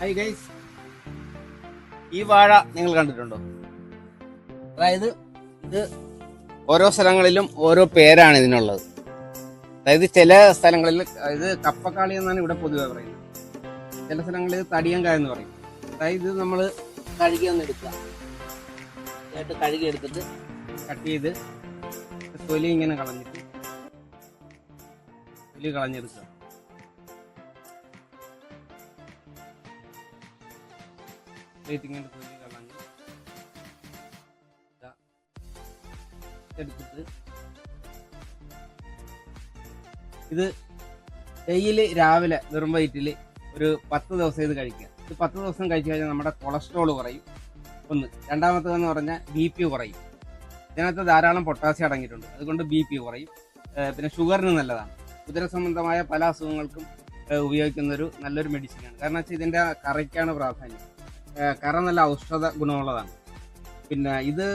High guys ഈ വാഴ നിങ്ങൾ കണ്ടിട്ടുണ്ടോ? അതായത് ഇത് ഓരോ സ്ഥലങ്ങളിലും ഓരോ പേരാണ് ഇതിനുള്ളത്. അതായത് ചില സ്ഥലങ്ങളിൽ ഇത് കപ്പക്കാളി എന്നാണ് ഇവിടെ പൊതുവെ പറയുന്നത്. ചില സ്ഥലങ്ങളിൽ തടിയങ്ക എന്ന് പറയും. അതായത് ഇത് നമ്മൾ കഴുകി ഒന്ന് എടുക്കുക. എന്നിട്ട് കഴുകി എടുത്തിട്ട് കട്ട് ചെയ്ത് തൊലി ഇങ്ങനെ കളഞ്ഞിട്ട് തൊലി കളഞ്ഞെടുക്കുക. തൊലി കളഞ്ഞ് എടുത്തിട്ട്. ഇത് ഡെയിലി രാവിലെ വെറും വയറ്റിൽ ഒരു പത്ത് ദിവസം ഇത് കഴിക്കുക. ഇത് പത്ത് ദിവസം കഴിച്ചു കഴിഞ്ഞാൽ നമ്മുടെ കൊളസ്ട്രോൾ കുറയും. ഒന്ന്. രണ്ടാമത്തേതെന്ന് പറഞ്ഞാൽ ബി പി കുറയും. ഇതിനകത്ത് ധാരാളം പൊട്ടാസ്യം അടങ്ങിയിട്ടുണ്ട്. അതുകൊണ്ട് ബി പി കുറയും. പിന്നെ ഷുഗറിന് നല്ലതാണ്. ഉദര സംബന്ധമായ പല അസുഖങ്ങൾക്കും ഉപയോഗിക്കുന്ന ഒരു നല്ലൊരു മെഡിസിനാണ്. കാരണം വെച്ചാൽ ഇതിന്റെ കറിക്കാണ് പ്രാധാന്യം. കറ നല്ല ഔഷധ ഗുണമുള്ളതാണ്. പിന്നെ ഇത്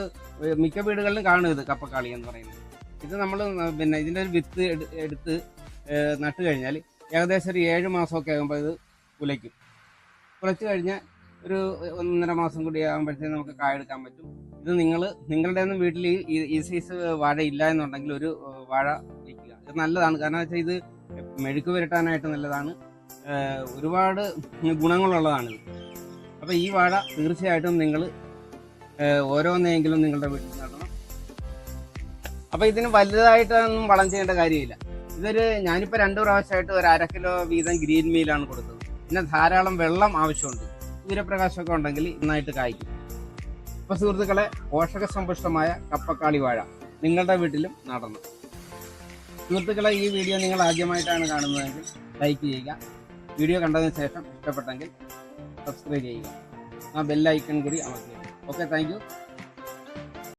മിക്ക വീടുകളിലും കാണും ഇത് കപ്പക്കാളി എന്ന് പറയുന്നത്. ഇത് നമ്മൾ പിന്നെ ഇതിന്റെ ഒരു വിത്ത് എടുത്ത് നട്ട് കഴിഞ്ഞാൽ ഏകദേശം ഒരു ഏഴ് മാസമൊക്കെ ആകുമ്പോൾ ഇത് കുലയ്ക്കും കുലച്ച് കഴിഞ്ഞാൽ ഒരു ഒന്നര മാസം കൂടി ആകുമ്പോഴത്തേക്ക് നമുക്ക് കായെടുക്കാൻ പറ്റും. ഇത് നിങ്ങൾ നിങ്ങളുടെ ഒന്നും വീട്ടിൽ ഈ സൈസ് വാഴ ഇല്ല എന്നുണ്ടെങ്കിൽ ഒരു വാഴ വയ്ക്കുക ഇത് നല്ലതാണ്. കാരണം വെച്ചാൽ ഇത് മെഴുക്ക് പുരട്ടാനായിട്ട് നല്ലതാണ്. ഒരുപാട് ഗുണങ്ങളുള്ളതാണിത് അപ്പോൾ ഈ വാഴ തീർച്ചയായിട്ടും നിങ്ങൾ ഓരോന്നെങ്കിലും നിങ്ങളുടെ വീട്ടിൽ നടണം. അപ്പോൾ ഇതിന് വലുതായിട്ടൊന്നും വളം ചെയ്യേണ്ട കാര്യമില്ല. ഇതൊരു ഞാനിപ്പോൾ രണ്ട് പ്രാവശ്യമായിട്ട് ഒരു അര കിലോ വീതം ഗ്രീൻ മീലാണ് കൊടുത്തത്. പിന്നെ ധാരാളം വെള്ളം ആവശ്യമുണ്ട്. സൂര്യപ്രകാശമൊക്കെ ഉണ്ടെങ്കിൽ നന്നായിട്ട് കായ്ക്കും. അപ്പോൾ സുഹൃത്തുക്കളെ പോഷക സമ്പുഷ്ടമായ കപ്പക്കാളി വാഴ നിങ്ങളുടെ വീട്ടിലും നടണം. സുഹൃത്തുക്കളെ ഈ വീഡിയോ നിങ്ങൾ ആദ്യമായിട്ടാണ് കാണുന്നതെങ്കിൽ ലൈക്ക് ചെയ്യുക. വീഡിയോ കണ്ടതിന് ശേഷം ഇഷ്ടപ്പെട്ടെങ്കിൽ സബ്സ്ക്രൈബ് ചെയ്യുക ആ ബെല്ലൈക്കൺ കൂടി അമർത്തുക ഓക്കെ താങ്ക്